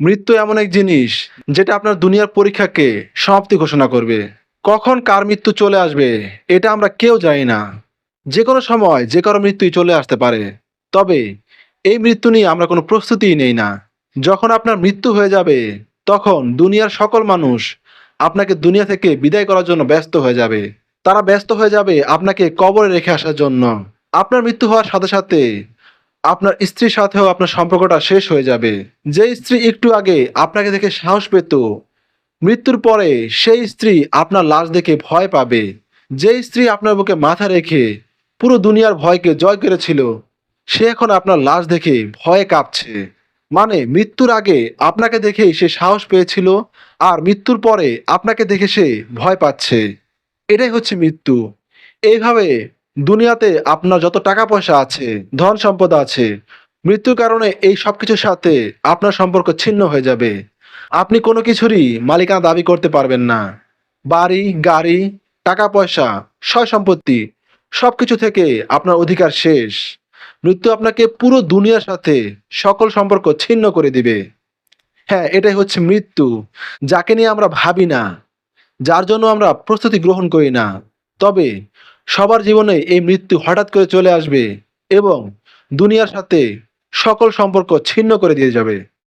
মৃত্যু এমন এক জিনিস যেটা আপনার দুনিয়ার পরীক্ষাকে সমাপ্তি ঘোষণা করবে। কখন কার মৃত্যু চলে আসবে, এটা আমরা কেউ জানি না। যে কোনো সময় যে কারও মৃত্যুই চলে আসতে পারে। তবে এই মৃত্যু নিয়ে আমরা কোনো প্রস্তুতিই নেই না। যখন আপনার মৃত্যু হয়ে যাবে, তখন দুনিয়ার সকল মানুষ আপনাকে দুনিয়া থেকে বিদায় করার জন্য ব্যস্ত হয়ে যাবে। তারা ব্যস্ত হয়ে যাবে আপনাকে কবরে রেখে আসার জন্য। আপনার মৃত্যু হওয়ার সাথে সাথে আপনার স্ত্রীর সাথেও আপনার সম্পর্কটা শেষ হয়ে যাবে। যে স্ত্রী একটু আগে আপনাকে দেখে সাহস পেত, মৃত্যুর পরে সেই স্ত্রী আপনার লাশ দেখে ভয় পাবে। যে স্ত্রী আপনার বুকে মাথা রেখে পুরো দুনিয়ার ভয়কে জয় করেছিল, সে এখন আপনার লাশ দেখে ভয়ে কাঁপছে। মানে মৃত্যুর আগে আপনাকে দেখেই সে সাহস পেয়েছিল, আর মৃত্যুর পরে আপনাকে দেখে সে ভয় পাচ্ছে। এটাই হচ্ছে মৃত্যু। এইভাবে দুনিয়াতে আপনার যত টাকা পয়সা আছে, ধন সম্পদ আছে, মৃত্যুর কারণে এই সব কিছুর সাথে আপনার সম্পর্ক ছিন্ন হয়ে যাবে। আপনি কোনো কিছুরই মালিকানা দাবি করতে পারবেন না। বাড়ি, গাড়ি, টাকা পয়সা, সয় সম্পত্তি সব কিছু থেকে আপনার অধিকার শেষ। মৃত্যু আপনাকে পুরো দুনিয়ার সাথে সকল সম্পর্ক ছিন্ন করে দিবে। হ্যাঁ এটাই হচ্ছে মৃত্যু, যাকে নিয়ে আমরা ভাবি না, যার জন্য আমরা প্রস্তুতি গ্রহণ করি না। তবে সবার জীবনে এই মৃত্যু হঠাৎ করে চলে আসবে এবং দুনিয়ার সাথে সকল সম্পর্ক ছিন্ন করে দিয়ে যাবে।